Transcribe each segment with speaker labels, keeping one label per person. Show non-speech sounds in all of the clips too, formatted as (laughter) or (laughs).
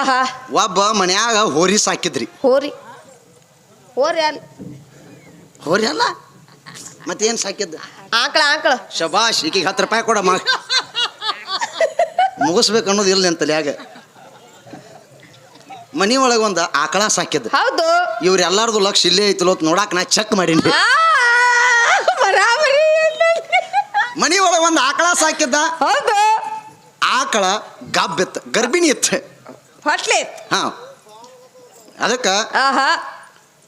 Speaker 1: ಆಹಾ.
Speaker 2: ಒಬ್ಬ ಮನ್ಯಾಗ ಹೋರಿ ಸಾಕಿದ್ರಿ.
Speaker 1: ಹೋರಿ. ಹೋರಿ ಅಲ್ಲ
Speaker 2: ಹೋರಿ ಅಲ್ಲ? ಮತ್ತೇನ್ ಸಾಕಿದ್ದ?
Speaker 1: ಆಕಳ ಆಕಳ.
Speaker 2: ಶಬಾಷ್ ಈಕಿಗೆ ಹತ್ತು ರೂಪಾಯಿ ಕೊಡ ಮಾ ಮುಗಿಸ್ಬೇಕು ಅನ್ನೋದು ಇಲ್ಲ ನಿನ್ ತಲ್ಯಾಗ. ಮನಿ ಒಳಗೆ ಒಂದು ಆಕಳ ಸಾಕಿದ್ದ.
Speaker 1: ಹೌದು.
Speaker 2: ಇವ್ರೆಲ್ಲಾರ್ದು ಲಕ್ಷ ಇಲ್ಲೇ ಐತಲೋ ಅಂತ ನೋಡಾಕ ನಾ ಚೆಕ್ ಮಾಡೀನಿ.
Speaker 1: ಆ, ಬರಾಬರಿ
Speaker 2: ಮನಿ ಒಳಗೆ ಒಂದು ಆಕಳ ಸಾಕಿದ್ದ.
Speaker 1: ಹೌದು.
Speaker 2: ಆಕಳ ಗಬ್ಬಿತ್ತು ಗರ್ಭಿಣಿ ಇತ್ತು.
Speaker 1: ಹೊಟ್ಲಿ
Speaker 2: ಹಾ. ಅದಕ್ಕೆ
Speaker 1: ಆಹಾ.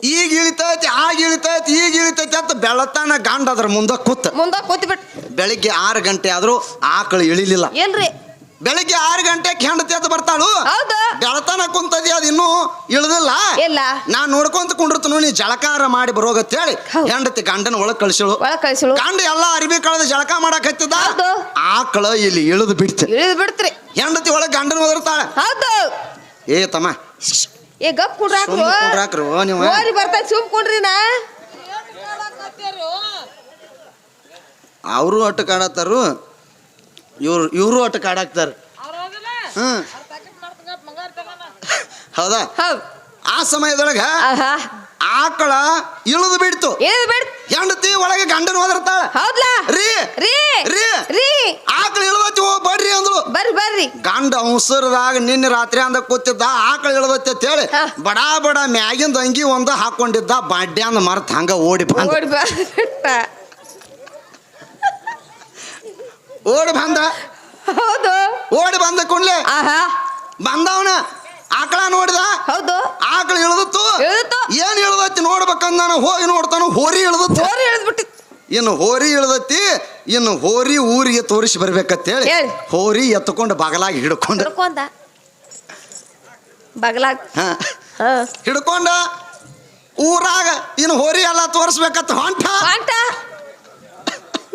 Speaker 2: ಈಗ ಇಳಿತೈತಿ ಆಗ ಇಳಿತೈತಿ ಈಗ ಇಳಿತೈತಿ ಅಂತ ಬೆಳತಾನ ಗಂಡ ಅದ್ರ ಮುಂದೆ ಕೂತ.
Speaker 1: ಮುಂದ ಕೂತ್ಬಿಟ್ಟು ಬಿಟ್
Speaker 2: ಬೆಳಿಗ್ಗೆ ಆರು ಗಂಟೆ ಆದ್ರೂ ಆಕಳು ಇಳಿಲಿಲ್ಲ.
Speaker 1: ಏನ್ರಿ?
Speaker 2: ಬೆಳಿಗ್ಗೆ ಆರು ಗಂಟೆಗೆ ಹೆಂಡತಿ ಅದು ಬರ್ತಾಳು.
Speaker 1: ಹೌದು.
Speaker 2: ಬೆಳತನ ಕುಂತದಿ ಅದು ಇನ್ನೂ ಇಳ್ದಿಲ್ಲ.
Speaker 1: ಇಲ್ಲ.
Speaker 2: ನಾ ನೋಡ್ಕೊಂತ ಕುಂಡಿರ್ತನು ನೀ ಜಳಕಾರ ಮಾಡಿ ಬರೋಗತ್ತೇಳಿ. ಹೆಂಡತಿ ಗಂಡನ ಒಳಗ್ ಕಳಿಸಳು.
Speaker 1: ಒಳಗ್ ಕಳಿಸಲು
Speaker 2: ಗಂಡ ಎಲ್ಲ ಅರಿವಿ ಕಳೆದ ಜಳಕ ಮಾಡಕ್ ಹತ್ತಿದ
Speaker 1: ಹೌದು.
Speaker 2: ಆಕಳ ಇಲ್ಲಿ ಇಳಿದು ಬಿಡ್ತ.
Speaker 1: ಇಳಿದು ಬಿಡ್ತ್ರಿ.
Speaker 2: ಹೆಂಡತಿ ಒಳಗ್ ಗಂಡನ ಒದರ್ತಾಳೆ.
Speaker 1: ಹೌದು.
Speaker 2: ಏ ತಮ್ಮ.
Speaker 1: ಏ ಗಪ್ ಕುಡ್ರಾಕ್ರು.
Speaker 2: ನೀವು.
Speaker 1: ಹೋರಿ ಬರ್ತಾನೆ ಸುಮ್ ಕುಂಡ್ರಿ ನಾ
Speaker 2: ಅವರು ಅಟ್ಟು ಕಾಡತ್ತಾರು ಇವ್ರು ಇವರು ಅಟ್ಟು ಕಾಡಾಕ್ತಾರ ಹ್ಮ್. ಹೌದಾ?
Speaker 1: ಹೌದ್.
Speaker 2: ಆ ಸಮಯದೊಳಗ
Speaker 1: ಆಹಾ.
Speaker 2: ಆಕಳ ಇಳಿದು ಬಿಡ್ತು.
Speaker 1: ಬಿಡ್
Speaker 2: ಹೆಂಡತಿ ಒಳಗೆ ಗಂಡನ ಒದರ್ತಾಳ
Speaker 1: ಹೌದ್ಲಾ?
Speaker 2: ರೀ.
Speaker 1: ರೀ.
Speaker 2: ರೀ.
Speaker 1: ರೀ.
Speaker 2: ಆಕಳ ಇಳ್ದತಿ ಓ ಬರ್ರಿ ಅಂದ್ಳು
Speaker 1: ಬರ್ರಿ ಬರ್ರಿ.
Speaker 2: ಗಂಡ ಹುಸರದಾಗ ನಿನ್ನೆ ರಾತ್ರಿ ಅಂದ ಕೂತಿದ್ದ ಆಕಳ ಇಳ್ದತಿ ಅಂತ ಹೇಳಿ
Speaker 1: ಹಾ.
Speaker 2: ಬಡ ಬಡ ಮ್ಯಾಗಿಂದ ಅಂಗಿ ಒಂದ ಹಾಕೊಂಡಿದ್ದ ಬಾಡ್ಯಾಂದ ಮರ್ತ ಹಂಗ ಓಡಿ ಬಂದ.
Speaker 1: ಓಡಿ
Speaker 2: ಓಡಿ ಬಂದ.
Speaker 1: ಹೌದು.
Speaker 2: ಓಡಿ ಬಂದ ಕೂಡ್ಲೆ
Speaker 1: ಆಹಾ.
Speaker 2: ಬಂದವನ ಆಕಳ ನೋಡಿದ?
Speaker 1: ಹೌದು.
Speaker 2: ಆಕಳ ಇಳ್ದತ್ತು?
Speaker 1: ಇಳಿದಿತ್ತು.
Speaker 2: ಏನ್ ಇಳದತ್ತಿ ನೋಡ್ಬೇಕಂದ ನಾನು? ಹೋಗಿ ನೋಡ್ತಾನ ಹೋರಿ ಇಳಿದಿತ್ತು
Speaker 1: ಹೋರಿ ಇಳಿದು ಬಿಟ್ಟಿ
Speaker 2: ಇನ್ನು ಹೋರಿ ಇಳ್ದತಿ ಇನ್ನು ಹೋರಿ ಊರಿಗೆ ತೋರಿಸಿ ಬರ್ಬೇಕಂತೇಳಿ
Speaker 1: ಹೇಳಿ.
Speaker 2: ಹೋರಿ ಎತ್ಕೊಂಡು ಬಗಲಾಗಿ ಹಿಡ್ಕೊಂಡು.
Speaker 1: ಹಿಡ್ಕೊಂಡ. ಬಗಲಾಗ.
Speaker 2: ಹಾ.
Speaker 1: ಹಾ.
Speaker 2: ಹಿಡ್ಕೊಂಡ. ಊರಾಗ ಇನ್ನು ಹೋರಿ ಎಲ್ಲ ತೋರಿಸ್ಬೇಕಂತ ಹೊಂಟ.
Speaker 1: ಪಾಂಟ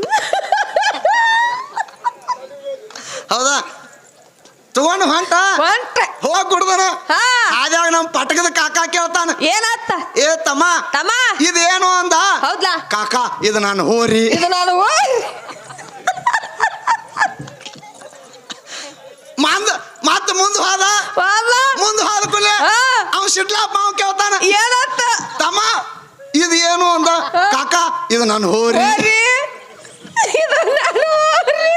Speaker 1: (laughs)
Speaker 2: ಹೌದಾ? ತಗೊಂಡು ಹೊಂಟ.
Speaker 1: ಹೊಂಟ.
Speaker 2: ಹೋಗ್ ಕುಡ್ದನ
Speaker 1: ಹಾ.
Speaker 2: ಆದಾಗ ನಮ್ ಪಟಕದ ಕಾಕಾ ಕೇಳ್ತಾನ.
Speaker 1: ಏನತ್ತ
Speaker 2: ಏ ತಮ್ಮ.
Speaker 1: ತಮ್ಮ.
Speaker 2: ಇದೇನು ಅಂದ?
Speaker 1: ಹೌದ್ಲಾ?
Speaker 2: ಕಾಕಾ ಇದು ನಾನು ಹೋರಿ.
Speaker 1: ಇದು ನಾನು ಹೋರಿ.
Speaker 2: ಮಂದ ಮತ್ತ ಮುಂದೆ ಹೋದ? ಮುಂದ ಹೋದ ಕುಲೆ
Speaker 1: ಹಾ.
Speaker 2: ಅವ ಸಿಡ್ಲಾಪ್ ಮಾವ ಕೇಳ್ತಾನ.
Speaker 1: ಏನತ್ತ
Speaker 2: ತಮ್ಮ ಇದು ಏನು ಅಂದ ಕಾಕಾ ಇದು ನಾನು ಹೋರಿ
Speaker 1: ಹೋರಿ ಇದು ನಾನು ಹೋರಿ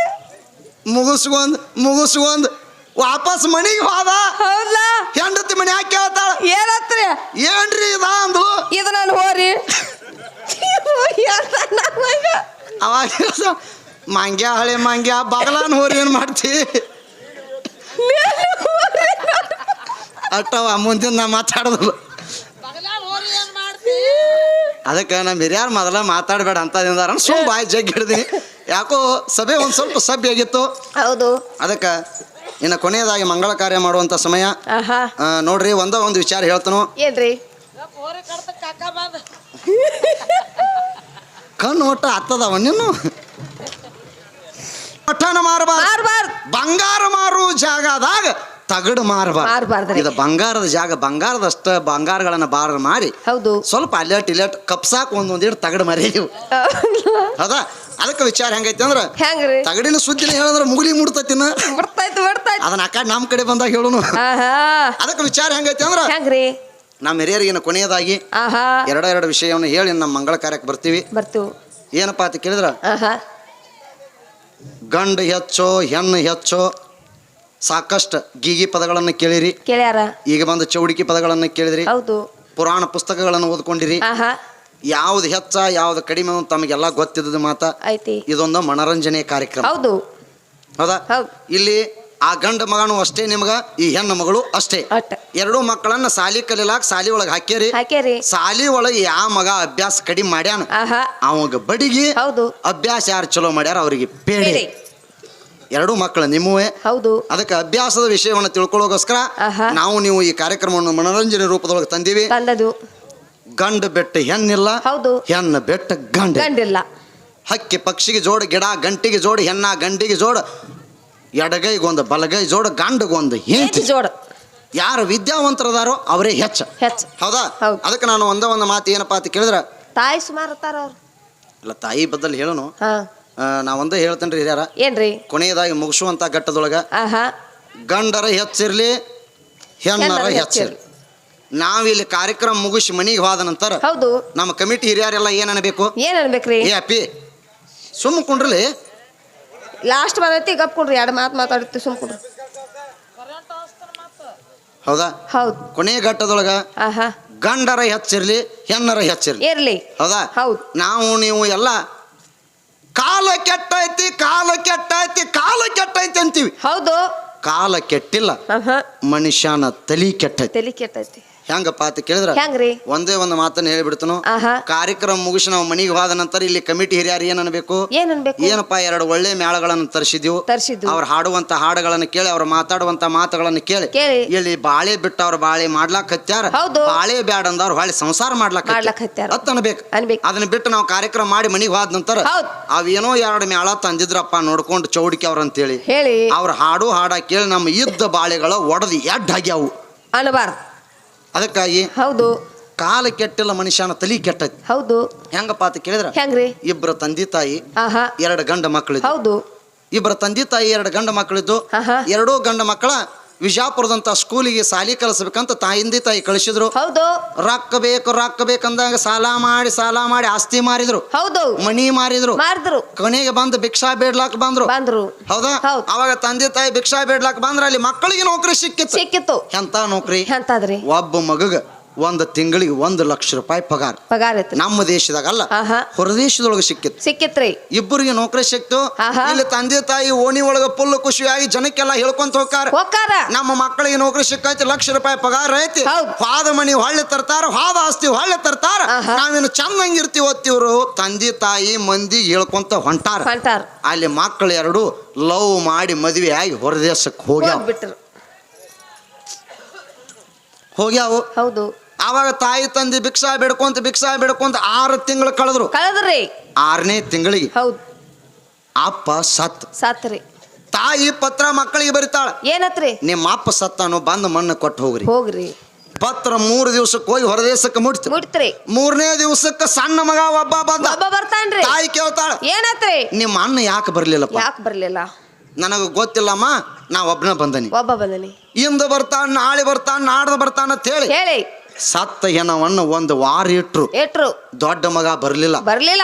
Speaker 2: ಮುಗಿಸ್ಕೊಂಡ್ ಮುಗಿಸ್ಕೊಂಡ್ ವಾಪಸ್ ಮನಿಗೆ ಹೋದ.
Speaker 1: ಹೌದಾ
Speaker 2: ಹೆಂಡತಿ ಮನೆ ಯಾಕೆ ಕೇಳ್ತಾಳ?
Speaker 1: ಏನತ್ರಿ?
Speaker 2: ಏನ್ರಿ ಇದ ಅಂದ್ಲು?
Speaker 1: ಇದು ನಾನು ಹೋರಿ?
Speaker 2: ಅವಾಗ ಮಂಗ್ಯ ಹಳೆ ಮಂಗ್ಯ ಬಗಲಾನ್ ಹೋರಿ ಏನ್ ಮಾಡ್ತಿ?
Speaker 1: ನಾನು ಹೋರಿ.
Speaker 2: ಅಟ್ಟವ ಮುಂದಿನ ನಾ ಮಾತಾಡೋದು. ಅದಕ್ಕೆ ನಮ್ಮ ಹಿರಿಯರ್ ಮೊದಲ ಮಾತಾಡಬೇಡ ಅಂತ ಸುಮ್ ಬಾಯ್ ಜಗ್ ಹಿಡ್ದೀನಿ. ಯಾಕೋ ಸಭೆ ಒಂದು ಸ್ವಲ್ಪ ಸಭ್ಯ ಆಗಿತ್ತು.
Speaker 1: ಹೌದು.
Speaker 2: ಅದಕ್ಕೆ ಇನ್ನು ಕೊನೆಯದಾಗಿ ಮಂಗಳ ಕಾರ್ಯ ಮಾಡುವಂತ ಸಮಯ.
Speaker 1: ಆಹಾ.
Speaker 2: ಆ, ನೋಡ್ರಿ ಒಂದ ಒಂದು ವಿಚಾರ ಹೇಳ್ತನು.
Speaker 1: ಏನ್ರಿ?
Speaker 2: ಕಣ್ಣು ಒಟ್ಟ ಹತ್ತದವ ನೀನು ಒಟ್ಟನ ಮಾರಬಾರ್ದು.
Speaker 1: ಮಾರ್ಬಾರ್ದು.
Speaker 2: ಬಂಗಾರ ಮಾರು ಜಾಗದಾಗ ತಗಡು ಮಾರಬಾರ್ದು.
Speaker 1: ಮಾರ್ಬಾರ್ದ್ರಿ.
Speaker 2: ಇದು ಬಂಗಾರದ ಜಾಗ ಬಂಗಾರದಷ್ಟ ಬಂಗಾರಗಳನ್ನ ಬಾರ ಮಾಡಿ
Speaker 1: ಹೌದು.
Speaker 2: ಸ್ವಲ್ಪ ಅಲ್ಲಟ್ ಇಲ್ಲಟ್ ಕಪ್ಸಾಕ್ ಒಂದೊಂದಿಟ್ಟು ತಗಡು ಮರೀವು ಹೌದಾ? ಅದಕ್ಕೆ ವಿಚಾರ ಹೆಂಗೈತಿ ಅಂದ್ರ
Speaker 1: ಹೆಂಗ್ರಿ?
Speaker 2: ತಗಡಿನ ಸುದ್ದಿನ ಹೇಳಂದ್ರ ಮುಡ್ತತಿನ.
Speaker 1: ಬರ್ತಾಯ್ತು ಬರ್ತಾಯ್ತು
Speaker 2: ಅದನ್ನ ಆ ಕಡೆ ನಮ್ಮ ಕಡೆ ಬಂದಾಗ ಹೇಳುನು.
Speaker 1: ಆಹಾ.
Speaker 2: ಅದಕ್ಕೆ ವಿಚಾರ ಹೆಂಗೈತಿ ಅಂದ್ರ
Speaker 1: ಹೆಂಗ್ರಿ?
Speaker 2: ನಮ್ಮ ಹಿರಿಯರಿಗಿನ ಕೊನೆಯದಾಗಿ
Speaker 1: ಆಹಾ.
Speaker 2: ಎರಡ ಎರಡು ವಿಷಯವನ್ನು ಹೇಳಿ ನಮ್ಮ ಮಂಗಳ ಕಾರ್ಯಕ್ಕೆ ಬರ್ತೀವಿ. ಏನಪ್ಪಾ ಅಂತ ಕೇಳಿದ್ರ?
Speaker 1: ಆಹಾ.
Speaker 2: ಗಂಡು ಹೆಚ್ಚೋ ಹೆಣ್ಣು ಹೆಚ್ಚೋ ಸಾಕಷ್ಟು ಗೀಗಿ ಪದಗಳನ್ನು ಕೇಳಿರಿ.
Speaker 1: ಕೇಳ್ಯಾರ?
Speaker 2: ಈಗ ಬಂದು ಚೌಡಿಕಿ ಪದಗಳನ್ನು ಕೇಳಿದ್ರಿ.
Speaker 1: ಹೌದು.
Speaker 2: ಪುರಾಣ ಪುಸ್ತಕಗಳನ್ನು ಓದ್ಕೊಂಡಿರಿ.
Speaker 1: ಆಹಾ.
Speaker 2: ಯಾವ್ದು ಹೆಚ್ಚ ಯಾವ್ದು ಕಡಿಮೆ ಅಂತ ತಮಗೆಲ್ಲ ಗೊತ್ತಿದ್ದದ ಮಾತ
Speaker 1: ಐತಿ.
Speaker 2: ಇದೊಂದು ಮನರಂಜನೆ ಕಾರ್ಯಕ್ರಮ.
Speaker 1: ಹೌದು.
Speaker 2: ಹೌದಾ?
Speaker 1: ಹೌದು.
Speaker 2: ಇಲ್ಲಿ ಆ ಗಂಡ ಮಗನು ಅಷ್ಟೇ ನಿಮ್ಗ ಈ ಹೆಣ್ಣು ಮಗಳು ಅಷ್ಟೇ.
Speaker 1: ಎರಡು
Speaker 2: ಎರಡೂ ಮಕ್ಕಳನ್ನ ಸಾಲಿ ಕಲಿಲಾಕ ಸಾಲಿ ಒಳಗ್ ಹಾಕ್ಯಾರಿ.
Speaker 1: ಹಾಕ್ಯಾರಿ.
Speaker 2: ಸಾಲಿ ಒಳಗೆ ಯಾವ ಮಗ ಅಭ್ಯಾಸ ಕಡಿಮೆ ಮಾಡ್ಯಾನ?
Speaker 1: ಆಹಾ.
Speaker 2: ಅವಾಗ ಬಡಿಗಿ
Speaker 1: ಹೌದು.
Speaker 2: ಅಭ್ಯಾಸ ಯಾರು ಚಲೋ ಮಾಡ್ಯಾರ ಅವರಿಗೆ ಪೇಡೆ
Speaker 1: ಎರಡು
Speaker 2: ಎರಡೂ ಮಕ್ಕಳು ನಿಮ್ಮವೇ.
Speaker 1: ಹೌದು.
Speaker 2: ಅದಕ್ಕೆ ಅಭ್ಯಾಸದ ವಿಷಯವನ್ನು ತಿಳ್ಕೊಳ್ಳೋಗೋಸ್ಕರ
Speaker 1: ಆಹಾ.
Speaker 2: ನಾವು ನೀವು ಈ ಕಾರ್ಯಕ್ರಮವನ್ನು ಮನೋರಂಜನೆ ರೂಪದೊಳಗೆ ತಂದೀವಿ.
Speaker 1: ತಂದದು
Speaker 2: ಗಂಡು ಬೆಟ್ಟ ಹೆಣ್ಣಿಲ್ಲ
Speaker 1: ಹೌದು.
Speaker 2: ಹೆಣ್ಣು ಬೆಟ್ಟ ಗಂಡ
Speaker 1: ಗಂಡಿಲ್ಲ.
Speaker 2: ಹಕ್ಕಿ ಪಕ್ಷಿಗೆ ಜೋಡು ಗಿಡ ಗಂಟಿಗೆ ಜೋಡು ಹೆಣ್ಣ ಗಂಡಿಗೆ ಜೋಡು ಎಡಗೈಗೊಂದು ಬಲಗೈ ಜೋಡು ಗಂಡಗೊಂದು ಹೆಂಡತಿ.
Speaker 1: ಜೋಡ.
Speaker 2: ಯಾರು ವಿದ್ಯಾವಂತರದಾರೋ ಅವರೇ ಹೆಚ್ಚ.
Speaker 1: ಹೆಚ್ಚು.
Speaker 2: ಹೌದಾ?
Speaker 1: ಹೌದು.
Speaker 2: ಅದಕ್ಕೆ ನಾನು ಒಂದೇ ಒಂದು ಮಾತು ಏನಪ್ಪಾ ಅಂತ ಕೇಳಿದ್ರೆ
Speaker 1: ತಾಯಿ ಸುಮಾರು ಅವರು ಅವ್ರು.
Speaker 2: ಇಲ್ಲ ತಾಯಿ ಬದಲು ಹೇಳೋನು.
Speaker 1: ಹಾ.
Speaker 2: ಆ, ನಾ ಒಂದೇ ಹೇಳ್ತೇನೆ ರೀ ಹಿರಿಯರ.
Speaker 1: ಏನ್ರಿ?
Speaker 2: ಕೊನೆಯದಾಗಿ ಮುಗಿಸುವಂತ ಘಟ್ಟದೊಳಗ
Speaker 1: ಆಹಾ.
Speaker 2: ಗಂಡರ ಹೆಚ್ಚಿರ್ಲಿ ಹೆಣ್ಣರ
Speaker 1: ಹೆಣ್ಣರ
Speaker 2: ಹೆಚ್ಚಿರ್ಲಿ ನಾವಿಲ್ಲಿ ಕಾರ್ಯಕ್ರಮ ಮುಗಿಸಿ ಮನೆಗೆ ಹೋದ ನಂತರ
Speaker 1: ಹೌದು.
Speaker 2: ನಮ್ಮ ಕಮಿಟಿ ಹಿರಿಯರೆಲ್ಲ ಏನ್ ಅನ್ಬೇಕು
Speaker 1: ಏನ್ ಅನ್ಬೇಕ್ರಿ?
Speaker 2: ಏ ಅಪ್ಪಿ ಸುಮ್ಮ ಕುಂಡ್ರಲಿ?
Speaker 1: ಲಾಸ್ಟ್ ಬಂದೈತಿ ಗಪ್ಕೊಂಡ್ರಿ ಎರಡು ಮಾತು ಮಾತಾಡ್ತಿ ಸುಮ್ಕೊಂಡ್ರಿ
Speaker 2: ಹೌದಾ?
Speaker 1: ಹೌದು.
Speaker 2: ಕೊನೆಯ ಘಟ್ಟದೊಳಗ
Speaker 1: ಆಹಾ.
Speaker 2: ಗಂಡರ ಹೆಚ್ಚಿರ್ಲಿ ಹೆಣ್ಣರ ಹೆಚ್ಚಿರ್ಲಿ.
Speaker 1: ಇರ್ಲಿ.
Speaker 2: ಹೌದಾ?
Speaker 1: ಹೌದು.
Speaker 2: ನಾವು ನೀವು ಎಲ್ಲ ಕಾಲ ಕೆಟ್ಟೈತಿ ಕಾಲ ಕೆಟ್ಟೈತಿ ಕಾಲ ಕೆಟ್ಟೈತಿ ಅಂತೀವಿ.
Speaker 1: ಹೌದು.
Speaker 2: ಕಾಲ ಕೆಟ್ಟಿಲ್ಲ. ಮನುಷ್ಯನ ತಲಿ ಕೆಟ್ಟೈತಿ.
Speaker 1: ತಲಿ ಕೆಟ್ಟೈತಿ.
Speaker 2: ಹೆಂಗಪ್ಪ ಅಂತ ಕೇಳಿದ್ರ?
Speaker 1: ಹೆಂಗ್ರಿ
Speaker 2: ಒಂದೇ ಒಂದು ಮಾತನ್ನ ಹೇಳಿಬಿಡ್ತನು.
Speaker 1: ಆಹಾ.
Speaker 2: ಕಾರ್ಯಕ್ರಮ ಮುಗಿಸಿ ನಾವು ಮನೆಗೆ ಹೋದ ನಂತರ ಇಲ್ಲಿ ಕಮಿಟಿ ಹಿರಿಯರು ಏನ್ ಅನ್ಬೇಕು?
Speaker 1: ಏನ್ ಅನ್ಬೇಕು
Speaker 2: ಏನಪ್ಪ ಎರಡು ಒಳ್ಳೆ ಮೇಳಗಳನ್ನು ತರಿಸಿದ್ವು
Speaker 1: ತರ್ಸಿದ್ದು.
Speaker 2: ಅವ್ರು ಹಾಡುವಂತ ಹಾಡುಗಳನ್ನು ಕೇಳಿ ಅವ್ರು ಮಾತಾಡುವಂತ ಮಾತುಗಳನ್ನು ಕೇಳಿ.
Speaker 1: ಕೇಳಿ.
Speaker 2: ಇಲ್ಲಿ ಬಾಳೆ ಬಿಟ್ಟು ಅವ್ರ ಬಾಳೆ ಮಾಡ್ಲಾಕ್ ಹತ್ಯಾರ?
Speaker 1: ಹೌದು.
Speaker 2: ಬಾಳೆ ಬ್ಯಾಡ ಅಂದವ್ರು ಹೊಳ್ಳಿ ಸಂಸಾರ ಮಾಡ್ಲಾಕ್
Speaker 1: ಮಾಡ್ಲಾಕ್ ಹತ್ಯಾರ.
Speaker 2: ಅತ್ ಅನ್ಬೇಕು.
Speaker 1: ಅನ್ಬೇಕು.
Speaker 2: ಅದನ್ನ ಬಿಟ್ಟು ನಾವು ಕಾರ್ಯಕ್ರಮ ಮಾಡಿ ಮನೆಗೆ ಹೋದ ನಂತರ
Speaker 1: ಹೌದ್.
Speaker 2: ಅವೇನೋ ಎರಡು ಮೇಳ ತಂದಿದ್ರಪ್ಪ ನೋಡ್ಕೊಂಡು ಚೌಡಿಕೆ ಅವ್ರ ಅಂತೇಳಿ.
Speaker 1: ಹೇಳಿ.
Speaker 2: ಅವ್ರ ಹಾಡು ಹಾಡ ಕೇಳಿ ನಮ್ಮ ಇದ್ದ ಬಾಳೆಗಳ ಒಡೆದು ಎಡ್ ಆಗ್ಯಾವು
Speaker 1: ಅನ್ಬಾರ್ದು.
Speaker 2: ಅದಕ್ಕಾಗಿ
Speaker 1: ಹೌದು.
Speaker 2: ಕಾಲ ಕೆಟ್ಟಿಲ್ಲ ಮನುಷ್ಯನ ತಲಿ ಕೆಟ್ಟೈತಿ.
Speaker 1: ಹೌದು.
Speaker 2: ಹೆಂಗಪ್ಪ ಅಂತ ಕೇಳಿದ್ರ?
Speaker 1: ಹೆಂಗ್ರಿ?
Speaker 2: ಇಬ್ಬರ ತಂದೆ ತಾಯಿ
Speaker 1: ಆಹಾ.
Speaker 2: ಎರಡು ಗಂಡ ಮಕ್ಕಳಿದ್ದು.
Speaker 1: ಹೌದು.
Speaker 2: ಇಬ್ಬರ ತಂದೆ ತಾಯಿ ಎರಡು ಗಂಡ ಮಕ್ಕಳಿದ್ದು.
Speaker 1: ಆಹಾ.
Speaker 2: ಎರಡೂ ಗಂಡ ಮಕ್ಕಳ ವಿಜಾಪುರದಂತ ಸ್ಕೂಲಿಗೆ ಸಾಲಿ ಕಲಿಸ್ಬೇಕಂತ ತಾಯಿಂದಿ ತಾಯಿ ಕಳಿಸಿದ್ರು.
Speaker 1: ಹೌದು.
Speaker 2: ರೊಕ್ಕ ಬೇಕು ರೊಕ್ಕ ಬೇಕಂದಾಗ ಸಾಲ ಮಾಡಿ ಸಾಲ ಮಾಡಿ ಆಸ್ತಿ ಮಾರಿದ್ರು.
Speaker 1: ಹೌದು.
Speaker 2: ಮಣಿ ಮಾರಿದ್ರು.
Speaker 1: ಮಾರಿದ್ರು.
Speaker 2: ಕೊನೆಗೆ ಬಂದು ಭಿಕ್ಷಾ ಬೇಡ್ಲಾಕ್ ಬಂದ್ರು.
Speaker 1: ಬಂದ್ರು.
Speaker 2: ಹೌದಾ?
Speaker 1: ಹೌದ್.
Speaker 2: ಅವಾಗ ತಂದೆ ತಾಯಿ ಭಿಕ್ಷಾ ಬೇಡ್ಲಾಕ್ ಬಂದ್ರ ಅಲ್ಲಿ ಮಕ್ಕಳಿಗೆ ನೌಕರಿ ಸಿಕ್ಕಿತ್ತು.
Speaker 1: ಸಿಕ್ಕಿತ್ತು.
Speaker 2: ಎಂತ ನೌಕರಿ?
Speaker 1: ಎಂತಾದ್ರಿ?
Speaker 2: ಒಬ್ಬ ಮಗಗ. ಒಂದು ತಿಂಗಳಿಗೆ ಒಂದು ಲಕ್ಷ ರೂಪಾಯಿ ಪಗಾರ.
Speaker 1: ಪಗಾರ ಐತ್ರಿ
Speaker 2: ನಮ್ಮ ದೇಶದಾಗ ಅಲ್ಲ
Speaker 1: ಆಹಾ.
Speaker 2: ಹೊರದೇಶದೊಳಗೆ ಸಿಕ್ಕಿತ್ತು.
Speaker 1: ಸಿಕ್ಕಿತ್ರಿ.
Speaker 2: ಇಬ್ಬರಿಗೆ ನೌಕರಿ ಸಿಕ್ತು.
Speaker 1: ಆಹಾ.
Speaker 2: ಇಲ್ಲಿ ತಂದೆ ತಾಯಿ ಓಣಿ ಒಳಗ ಫುಲ್ ಖುಷಿಯಾಗಿ ಜನಕ್ಕೆಲ್ಲ ಹೇಳ್ಕೊಂತ ಹೋಗ್ತಾರ.
Speaker 1: ಹೋಕಾರ
Speaker 2: ನಮ್ಮ ಮಕ್ಕಳಿಗೆ ನೌಕರಿ ಸಿಕ್ಕೈತಿ ಲಕ್ಷ ರೂಪಾಯಿ ಪಗಾರ ಐತಿ.
Speaker 1: ಹೌದ್.
Speaker 2: ಹಾದ ಮನಿ ಹೊಳ್ಳಿ ತರ್ತಾರ ಹಾದ ಆಸ್ತಿ ಹೊಳ್ಳೆ ತರ್ತಾರ.
Speaker 1: ಆಹಾ.
Speaker 2: ನಾವೇನು ಚಂದಂಗಿರ್ತೀವಿ ಓದ್ತಿವ್ರು ತಂದೆ ತಾಯಿ ಮಂದಿ ಹೇಳ್ಕೊಂತ ಹೊಂಟಾರ.
Speaker 1: ಹೊಂಟಾರ.
Speaker 2: ಅಲ್ಲಿ ಮಕ್ಕಳು ಎರಡು ಲವ್ ಮಾಡಿ ಮದುವೆ ಆಗಿ ಹೊರದೇಶಕ್ಕೆ ಹೋಗ್ಯಾವ.
Speaker 1: ಹೋಗ್ಬಿಟ್ರು.
Speaker 2: ಹೋಗ್ಯಾವು.
Speaker 1: ಹೌದು.
Speaker 2: ಆವಾಗ ತಾಯಿ ತಂದೆ ಭಿಕ್ಷಾ ಬೇಡ್ಕೊಂತ ಭಿಕ್ಷಾ ಬೇಡ್ಕೊಂತ ಆರು ತಿಂಗಳು ಕಳೆದ್ರು.
Speaker 1: ಕಳೆದ್ರಿ.
Speaker 2: ಆರನೇ ತಿಂಗಳಿಗೆ.
Speaker 1: ಹೌದು.
Speaker 2: ಅಪ್ಪ ಸತ್.
Speaker 1: ಸತ್ರಿ
Speaker 2: ತಾಯಿ ಪತ್ರ ಮಕ್ಕಳಿಗೆ ಬರಿತಾಳ.
Speaker 1: ಏನತ್ರಿ?
Speaker 2: ನಿಮ್ಮ ಅಪ್ಪ ಸತ್ತಾನು ಬಂದು ಮಣ್ಣು ಕೊಟ್ಟು ಹೋಗ್ರಿ.
Speaker 1: ಹೋಗ್ರಿ.
Speaker 2: ಪತ್ರ ಮೂರು ದಿವಸಕ್ಕೆ ಹೋಗಿ ಹೊರದೇಶಕ್ಕೆ ಮುಟ್ತು.
Speaker 1: ಮುಟ್ತ್ರಿ.
Speaker 2: ಮೂರನೇ ದಿವಸಕ್ಕೆ ಸಣ್ಣ ಮಗ ಒಬ್ಬ ಬಂದ.
Speaker 1: ಒಬ್ಬ ಬರ್ತಾನ್ರಿ.
Speaker 2: ತಾಯಿ ಕೇಳ್ತಾಳ.
Speaker 1: ಏನತ್ರಿ?
Speaker 2: ನಿಮ್ಮ ಅಣ್ಣ ಯಾಕೆ ಬರ್ಲಿಲ್ಲಪ್ಪ?
Speaker 1: ಯಾಕೆ ಬರ್ಲಿಲ್ಲ?
Speaker 2: ನನಗೆ ಗೊತ್ತಿಲ್ಲಮ್ಮ ನಾ ಒಬ್ಬನ ಬಂದನಿ.
Speaker 1: ಒಬ್ಬ ಬಂದನಿ.
Speaker 2: ಇಂದು ಬರ್ತಾನ ನಾಳೆ ಬರ್ತಾನ ನಾಡ್ದು ಬರ್ತಾನ ಅಂತ ಹೇಳಿ.
Speaker 1: ಹೇಳಿ.
Speaker 2: ಸತ್ತ ಹೆಣವನ್ನ ಒಂದು ವಾರ ಇಟ್ರು.
Speaker 1: ಏಟ್ರು
Speaker 2: ದೊಡ್ಡ ಮಗ ಬರಲಿಲ್ಲ.
Speaker 1: ಬರ್ಲಿಲ್ಲ.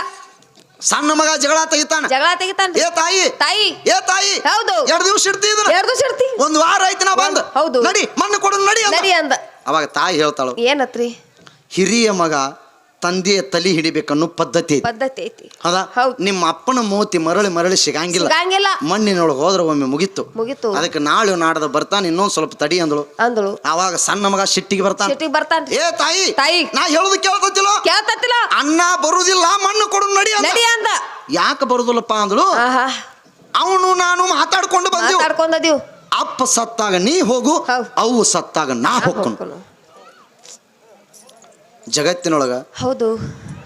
Speaker 2: ಸಣ್ಣ ಮಗ ಜಗಳ ತೆಗಿತಾನ.
Speaker 1: ಜಗಳ ತೆಗಿತಾನೆ
Speaker 2: ಏ ತಾಯಿ.
Speaker 1: ತಾಯಿ.
Speaker 2: ಏ ತಾಯಿ.
Speaker 1: ಹೌದು.
Speaker 2: ಎರಡು ದಿವಸ ಇಡ್ತಿದ್ರ
Speaker 1: ಎರಡು ದಿವಸ ಇರ್ತಿ
Speaker 2: ಒಂದು ವಾರ ಆಯ್ತು ನಾ ಬಂದ.
Speaker 1: ಹೌದು.
Speaker 2: ನಡಿ ಮಣ್ಣು ಕೊಡು ನಡಿ ಅಂದ.
Speaker 1: ನಡಿ ಅಂದ.
Speaker 2: ಅವಾಗ ತಾಯಿ ಹೇಳ್ತಾಳು
Speaker 1: ಏನತ್ರಿ?
Speaker 2: ಹಿರಿಯ ಮಗ ತಂದೆಯ ತಲಿ ಹಿಡಿಬೇಕನ್ನೋ ಪದ್ಧತಿ ಐತಿ.
Speaker 1: ಪದ್ಧತಿ ಐತಿ.
Speaker 2: ಹೌದ್. ನಿಮ್ಮ ಅಪ್ಪನ ಮೂತಿ ಮರಳಿ ಮರಳಿ ಸಿಗಂಗಿಲ್ಲ.
Speaker 1: ಸಿಗಂಗಿಲ್ಲ.
Speaker 2: ಮಣ್ಣಿನೊಳಗೆ ಹೋದ್ರೆ ಒಮ್ಮೆ ಮುಗೀತು.
Speaker 1: ಮುಗಿತು.
Speaker 2: ಅದಕ್ಕೆ ನಾಳೆ ನಾಡದ ಬರ್ತಾನೆ ಇನ್ನೊಂದ್ ಸ್ವಲ್ಪ ತಡಿ ಅಂದಳು.
Speaker 1: ಅಂದಳು.
Speaker 2: ಅವಾಗ ಸಣ್ಣ ಮಗ ಸಿಟ್ಟಿಗೆ ಬರ್ತಾನೆ.
Speaker 1: ಸಿಟಿಗೆ ಬರ್ತಾನ್ರಿ.
Speaker 2: ಏ ತಾಯಿ
Speaker 1: ತಾಯಿ.
Speaker 2: ನಾ ಹೇಳುದು ಕೇಳ್ಕೊತಿಲ್ಲ.
Speaker 1: ಕೇಳ್ತತಿಲ್ಲ
Speaker 2: ಅನ್ನ ಬರುದಿಲ್ಲ ಮಣ್ಣು ಕೊಡು ನಡಿ ಅಂದ.
Speaker 1: ನಡಿ ಅಂದ.
Speaker 2: ಯಾಕೆ ಬರುದಿಲ್ಲಪ್ಪ ಅಂದಳು?
Speaker 1: ಆಹಾ.
Speaker 2: ಅವನು ನಾನು ಮಾತಾಡ್ಕೊಂಡು ಬಂದೆವು.
Speaker 1: ಮಾತಾಡ್ಕೊಂಡದಿವ್
Speaker 2: ಅಪ್ಪ ಸತ್ತಾಗ ನೀ ಹೋಗು
Speaker 1: ಹೌದ್.
Speaker 2: ಅವು ಸತ್ತಾಗ ನಾ ಹೋಗ್ಕೊಂಡು ಜಗತ್ತಿನೊಳಗ
Speaker 1: ಹೌದು.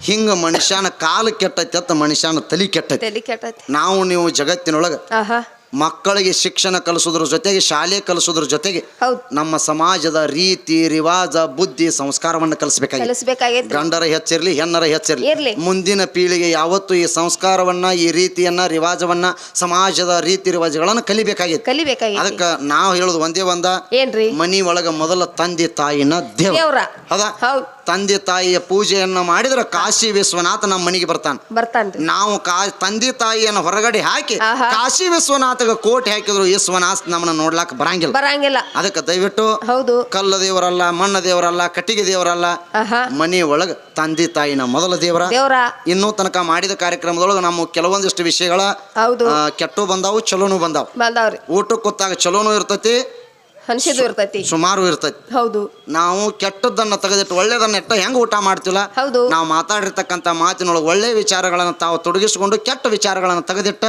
Speaker 2: ಹಿಂಗ ಮನುಷ್ಯನ ಕಾಲು ಕೆಟ್ಟೈತಿ ಅತ್ತ ಮನುಷ್ಯನ ತಲಿ ಕೆಟ್ಟೈತಿ.
Speaker 1: ತಲೆ ಕೆಟ್ಟೈತಿ.
Speaker 2: ನಾವು ನೀವು ಜಗತ್ತಿನೊಳಗ
Speaker 1: ಆಹಾ.
Speaker 2: ಮಕ್ಕಳಿಗೆ ಶಿಕ್ಷಣ ಕಲಿಸೋದ್ರ ಜೊತೆಗೆ ಶಾಲೆ ಕಲಿಸೋದ್ರ ಜೊತೆಗೆ
Speaker 1: ಹೌದು.
Speaker 2: ನಮ್ಮ ಸಮಾಜದ ರೀತಿ ರಿವಾಜ ಬುದ್ಧಿ ಸಂಸ್ಕಾರವನ್ನು ಕಲಿಸಬೇಕಾಗಿದೆ. ಗಂಡರ ಹೆಚ್ಚಿರ್ಲಿ ಹೆಣ್ಣರ ಹೆಚ್ಚಿರ್ಲಿ.
Speaker 1: ಇರ್ಲಿ.
Speaker 2: ಮುಂದಿನ ಪೀಳಿಗೆ ಯಾವತ್ತು ಈ ಸಂಸ್ಕಾರವನ್ನ ಈ ರೀತಿಯನ್ನ ರಿವಾಜವನ್ನ ಸಮಾಜದ ರೀತಿ ರಿವಾಜಗಳನ್ನ ಕಲಿಬೇಕಾಗಿದೆ
Speaker 1: ಕಲಿಬೇಕಾಗೈತಿ
Speaker 2: ಅದಕ್ಕೆ ನಾವು ಹೇಳೋದು ಒಂದೇ ಒಂದ.
Speaker 1: ಏನ್ರಿ?
Speaker 2: ಮನಿ ಒಳಗ ಮೊದಲ ತಂದೆ ತಾಯಿನ ದೇವ
Speaker 1: ದೇವ್ರ.
Speaker 2: ಹೌದಾ?
Speaker 1: ಹೌದ್.
Speaker 2: ತಂದೆ ತಾಯಿಯ ಪೂಜೆಯನ್ನ ಮಾಡಿದ್ರೆ ಕಾಶಿ ವಿಶ್ವನಾಥ ನಮ್ಮ ಮನೆಗೆ ಬರ್ತಾನೆ.
Speaker 1: ಬರ್ತಾನ್ರಿ
Speaker 2: ನಾವು ಕಾ ತಂದೆ ತಾಯಿಯನ್ನು ಹೊರಗಡೆ ಹಾಕಿ
Speaker 1: ಆಹಾ.
Speaker 2: ಕಾಶಿ ವಿಶ್ವನಾಥಗ ಕೋಟೆ ಹಾಕಿದ್ರು ವಿಶ್ವನಾಥ ನಮ್ಮನ್ನ ನೋಡ್ಲಾಕ ಬರಂಗಿಲ್ಲ.
Speaker 1: ಬರಂಗಿಲ್ಲ.
Speaker 2: ಅದಕ್ಕೆ ದಯವಿಟ್ಟು
Speaker 1: ಹೌದು.
Speaker 2: ಕಲ್ಲ ದೇವರಲ್ಲ ಮಣ್ಣ ದೇವರಲ್ಲ ಕಟ್ಟಿಗೆ ದೇವರಲ್ಲ
Speaker 1: ಆಹಾ.
Speaker 2: ಮನೆ ಒಳಗ ತಂದೆ ತಾಯಿನ ಮೊದಲ ದೇವರ.
Speaker 1: ದೇವ್ರ.
Speaker 2: ಇನ್ನೂ ತನಕ ಮಾಡಿದ ಕಾರ್ಯಕ್ರಮದೊಳಗೆ ನಮ್ಮ ಕೆಲವೊಂದಿಷ್ಟು ವಿಷಯಗಳ
Speaker 1: ಹೌದು.
Speaker 2: ಆ, ಕೆಟ್ಟು ಬಂದಾವು ಚಲೋನು ಬಂದಾವು.
Speaker 1: ಬಂದಾವ್ರಿ.
Speaker 2: ಊಟಕ್ಕೆ ಕೂತಾಗ ಚಲೋನು ಇರ್ತೈತಿ
Speaker 1: ಇರ್ತೈತಿ.
Speaker 2: ಸುಮಾರು ಇರ್ತೈತಿ.
Speaker 1: ಹೌದು.
Speaker 2: ನಾವು ಕೆಟ್ಟದ್ದನ್ನ ತೆಗೆದಿಟ್ಟು ಒಳ್ಳೇದನ್ನ ಇಟ್ಟ ಹೆಂಗ ಊಟ ಮಾಡ್ತಿಲ್ಲ
Speaker 1: ಹೌದು.
Speaker 2: ನಾವು ಮಾತಾಡಿರ್ತಕ್ಕಂಥ ಮಾತಿನೊಳಗೆ ಒಳ್ಳೆ ವಿಚಾರಗಳನ್ನ ತಾವು ತೊಡಗಿಸಿಕೊಂಡು ಕೆಟ್ಟ ವಿಚಾರಗಳನ್ನ ತೆಗೆದಿಟ್ಟ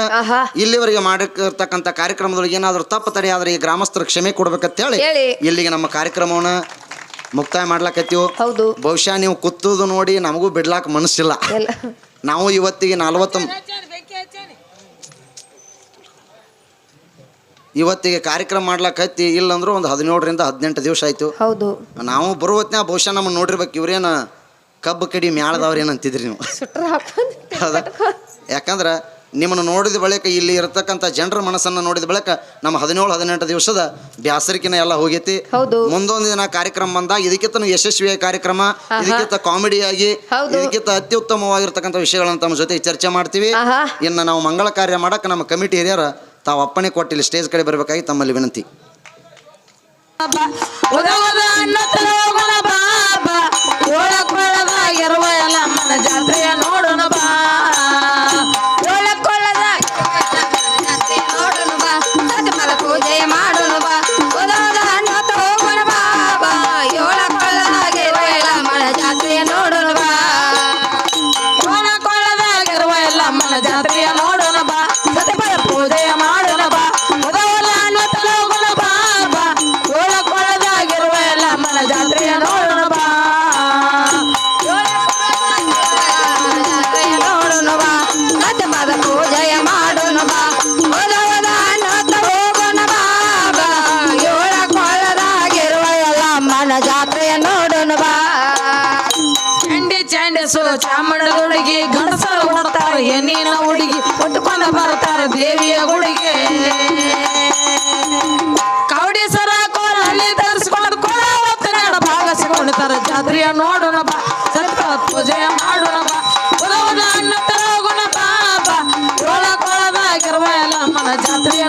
Speaker 2: ಇಲ್ಲಿವರೆಗೆ ಮಾಡಿರ್ತಕ್ಕಂಥ ಕಾರ್ಯಕ್ರಮದೊಳಗೆ ಏನಾದರೂ ತಪ್ಪು ತಡೆ ಆದ್ರೆ ಈ ಗ್ರಾಮಸ್ಥರು ಕ್ಷಮೆ ಕೊಡ್ಬೇಕಂತ ಹೇಳಿ ಇಲ್ಲಿಗೆ ನಮ್ಮ ಕಾರ್ಯಕ್ರಮವನ್ನ ಮುಕ್ತಾಯ ಮಾಡ್ಲಾಕತ್ತೀವಿ?
Speaker 1: ಹೌದು.
Speaker 2: ಬಹುಶಃ ನೀವು ಕುತ್ತುದು ನೋಡಿ ನಮಗೂ ಬಿಡ್ಲಾಕ ಮನಸ್ಸಿಲ್ಲ. ನಾವು ಇವತ್ತಿಗೆ ನಲವತ್ತು ಇವತ್ತಿಗೆ ಕಾರ್ಯಕ್ರಮ ಮಾಡ್ಲಕ್ಕೈತಿ ಇಲ್ಲಂದ್ರೂ ಒಂದು ಹದಿನೇಳರಿಂದ ಹದಿನೆಂಟು ದಿವಸ ಆಯ್ತು.
Speaker 1: ಹೌದು.
Speaker 2: ನಾವು ಬರೋ ಹೊತ್ನ್ಯಾಗ ಬಹುಶಃ ನಮ್ಮ ನೋಡಿರ್ಬೇಕು ಇವ್ರೇನ ಕಬ್ಬು ಕಡಿ ಮ್ಯಾಳದವ್ರು ಏನಂತಿದ್ರಿ ನೀವು. (laughs)
Speaker 1: ಯಾಕಂದ್ರ ಹಾಕೊಂಡ್
Speaker 2: ಹೌದಾ? ಯಾಕಂದ್ರೆ ನಿಮ್ಮನ್ನು ನೋಡಿದ ಬಳಿಕ ಇಲ್ಲಿ ಇರತಕ್ಕಂಥ ಜನರ ಮನಸ್ಸನ್ನು ನೋಡಿದ ಬಳಿಕ ನಮ್ಮ ಹದಿನೇಳು ಹದಿನೆಂಟು ದಿವಸದ ಬ್ಯಾಸರಿಕಿನ ಎಲ್ಲ ಹೋಗೈತಿ.
Speaker 1: ಹೌದು.
Speaker 2: ಮುಂದೊಂದು ದಿನ ಕಾರ್ಯಕ್ರಮ ಬಂದಾಗ ಇದಕ್ಕಿಂತ ಯಶಸ್ವಿಯಾಗಿ ಕಾರ್ಯಕ್ರಮ ಇದಕ್ಕಿಂತ ಕಾಮಿಡಿಯಾಗಿ
Speaker 1: ಹೌದು.
Speaker 2: ಇದಕ್ಕಿಂತ ಅತ್ಯುತ್ತಮವಾಗಿರ್ತಕ್ಕಂಥ ವಿಷಯಗಳನ್ನು ತಮ್ಮ ಜೊತೆ ಚರ್ಚೆ ಮಾಡ್ತೀವಿ.
Speaker 1: ಆಹಾ.
Speaker 2: ಇನ್ನು ನಾವು ಮಂಗಳ ಕಾರ್ಯ ಮಾಡಕ್ಕೆ ನಮ್ಮ ಕಮಿಟಿ ಹಿರಿಯರ ತಾವು ಅಪ್ಪಣೆ ಕೊಟ್ಟಿಲ್ಲ ಸ್ಟೇಜ್ ಕಡೆ ಬರಬೇಕಾಗಿ ತಮ್ಮಲ್ಲಿ ವಿನಂತಿ.
Speaker 3: ಬಾಬಾ ಗುಡಿಗೆ ಕವಡಿ ಸರ ಕೋಲ ಅಲ್ಲಿ ತರಿಸ್ಕೊಂಡು ಕೊಡ ಭಾಗ ಭಾಗಸಿಕೊಂಡಿರ್ತಾರ ಜಾತ್ರೆಯ ನೋಡೋಣ ಬಾ, ಸತ್ಯ ಪೂಜೆ ಮಾಡೋಣ ಬಾ ಉದವದ ಅನ್ನ ತರೋಗುಣ ಬಾ ಬಾ. ಏಳ ಕೊಳದಾಗಿರುವ ಎಲ್ಲ ಮನ ಜಾತ್ರೆಯ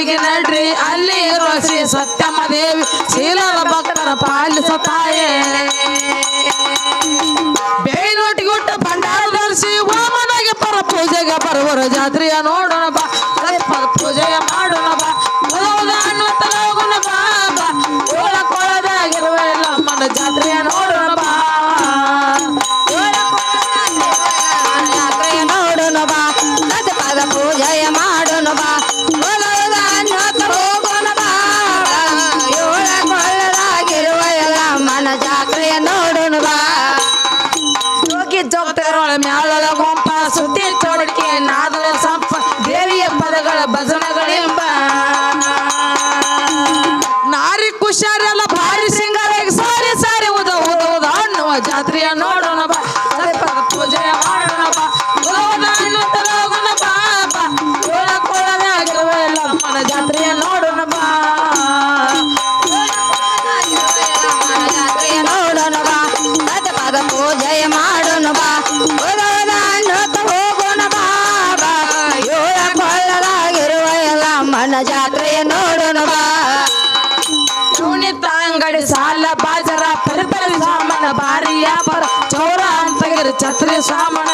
Speaker 3: ಬಾವಿಗೆ ನಡ್ರಿ ಅಲ್ಲಿ ಇರುವ ಶ್ರೀ ಸತ್ಯಮ್ಮ ದೇವಿ ಶೀಲರ ಭಕ್ತರ ಪಾಲಿಸ ತಾಯೇ ಬೇನೊಟ್ಟಿಗುಟ್ಟ ಭಂಡಾರ ಧರಿಸಿ ವಾಮನಗೆ ಪರ ಪೂಜೆಗೆ ಬರುವರು ಜಾತ್ರೆಯ ನೋಡೋಣ Bazaar. ಜಾತ್ರೆಯ ನೋಡೋಣ ಬಾ. ಅಂಗಡಿ ಸಾಲ ಬಾಜರ ಪರಿತರ ಸಾಮಾನ ಬಾರಿಯ ಪರ ಚೌರ ಅಂತಗಿರು ಛತ್ರಿ ಸಾಮನ.